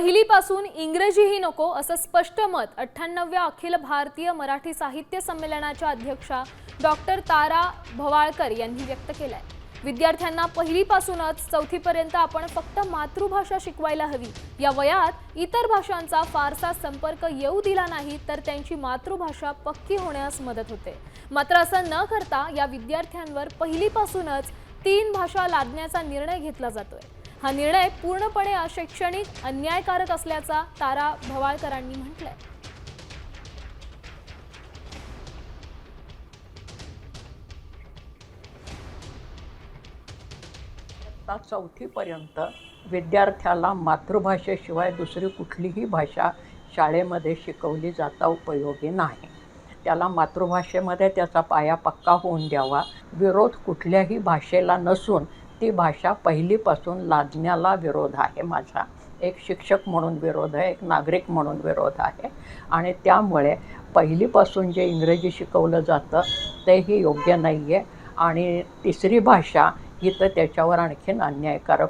पहिलीपासून इंग्रजीही नको असं स्पष्ट मत अठ्ठ्याण्णव्या अखिल भारतीय मराठी साहित्य संमेलनाच्या अध्यक्षा डॉक्टर तारा भवाळकर यांनी व्यक्त केलंय. विद्यार्थ्यांना पहिलीपासूनच चौथीपर्यंत आपण फक्त मातृभाषा शिकवायला हवी. या वयात इतर भाषांचा फारसा संपर्क येऊ दिला नाही तर त्यांची मातृभाषा पक्की होण्यास मदत होते. मात्र असं न करता या विद्यार्थ्यांवर पहिलीपासूनच तीन भाषा लादण्याचा निर्णय घेतला जातोय. हा निर्णय पूर्णपणे अशैक्षणिक अन्यायकारक असल्याचा तारा भवाळकरांनी म्हटलंय. आता चौथीपर्यंत विद्यार्थ्याला मातृभाषेशिवाय दुसरी कुठलीही भाषा शाळेमध्ये शिकवली जाता उपयोगी नाही. त्याला मातृभाषेमध्ये त्याचा पाया पक्का होऊन द्यावा. विरोध कुठल्याही भाषेला नसून ती भाषा पहिलीपासून लादण्याला विरोध आहे माझा. एक शिक्षक म्हणून विरोध आहे एक नागरिक म्हणून विरोध आहे. आणि त्यामुळे पहिलीपासून जे इंग्रजी शिकवलं जातं तेही योग्य नाही आहे आणि तिसरी भाषा ही तर त्याच्यावर आणखीन अन्यायकारक